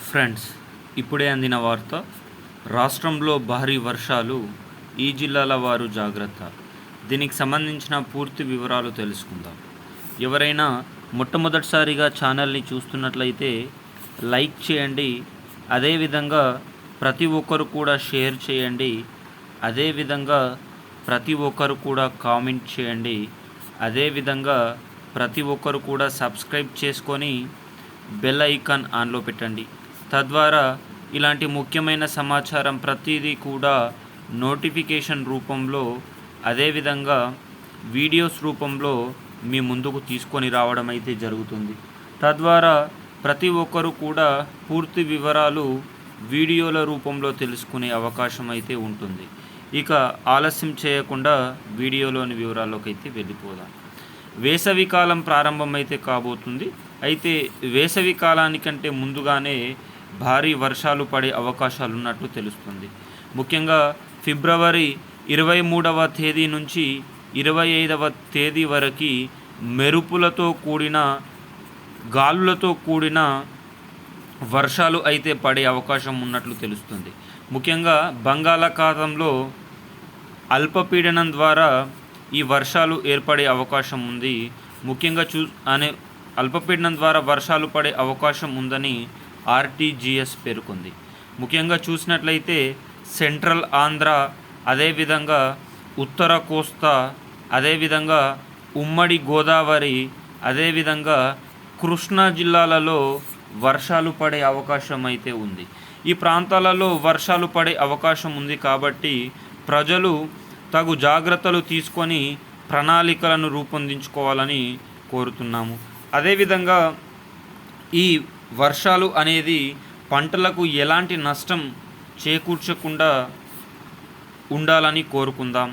Friends ఇప్పుడే అందిన వార్త రాష్ట్రంలో భారీ వర్షాలు ఈ జిల్లాల వారు జాగ్రత్త. దీనికి సంబంధించిన పూర్తి వివరాలు తెలుసుకుందాం. ఎవరైనా మొట్టమొదటిసారిగా ఛానల్ని చూస్తున్నట్లయితే లైక్ చేయండి. అదేవిధంగా ప్రతి ఒక్కరు కూడా షేర్ చేయండి. అదేవిధంగా ప్రతి ఒక్కరు కూడా కామెంట్ చేయండి. అదేవిధంగా ప్రతి ఒక్కరు కూడా సబ్స్క్రైబ్ చేసుకొని బెల్ ఐకాన్ ఆన్లో పెట్టండి. తద్వారా ఇలాంటి ముఖ్యమైన సమాచారం ప్రతిదీ కూడా నోటిఫికేషన్ రూపంలో అదేవిధంగా వీడియోస్ రూపంలో మీ ముందుకు తీసుకొని రావడం అయితే జరుగుతుంది. తద్వారా ప్రతి ఒక్కరు కూడా పూర్తి వివరాలు వీడియోల రూపంలో తెలుసుకునే అవకాశం అయితే ఉంటుంది. ఇక ఆలస్యం చేయకుండా వీడియోలోని వివరాల్లోకి అయితే వెళ్ళిపోదాం. వేసవి కాలం ప్రారంభమైతే కాబోతుంది. అయితే వేసవి కాలానికంటే ముందుగానే భారీ వర్షాలు పడే అవకాశాలు ఉన్నట్లు తెలుస్తుంది. ముఖ్యంగా ఫిబ్రవరి ఇరవై మూడవ తేదీ నుంచి ఇరవై ఐదవ తేదీ వరకు మెరుపులతో కూడిన గాలులతో కూడిన వర్షాలు అయితే పడే అవకాశం ఉన్నట్లు తెలుస్తుంది. ముఖ్యంగా బంగాళాఖాతంలో అల్పపీడనం ద్వారా ఈ వర్షాలు ఏర్పడే అవకాశం ఉంది. ముఖ్యంగా చూ అనే అల్పపీడనం ద్వారా వర్షాలు పడే అవకాశం ఉందని ఆర్టీజీఎస్ పేర్కొంది. ముఖ్యంగా చూసినట్లయితే సెంట్రల్ ఆంధ్ర అదేవిధంగా ఉత్తర కోస్తా అదేవిధంగా ఉమ్మడి గోదావరి అదేవిధంగా కృష్ణా జిల్లాలలో వర్షాలు పడే అవకాశం అయితే ఉంది. ఈ ప్రాంతాలలో వర్షాలు పడే అవకాశం ఉంది కాబట్టి ప్రజలు తగు జాగ్రత్తలు తీసుకొని ప్రణాళికలను రూపొందించుకోవాలని కోరుతున్నాము. అదేవిధంగా ఈ వర్షాలు అనేది పంటలకు ఎలాంటి నష్టం చేకూర్చకుండా ఉండాలని కోరుకుందాం.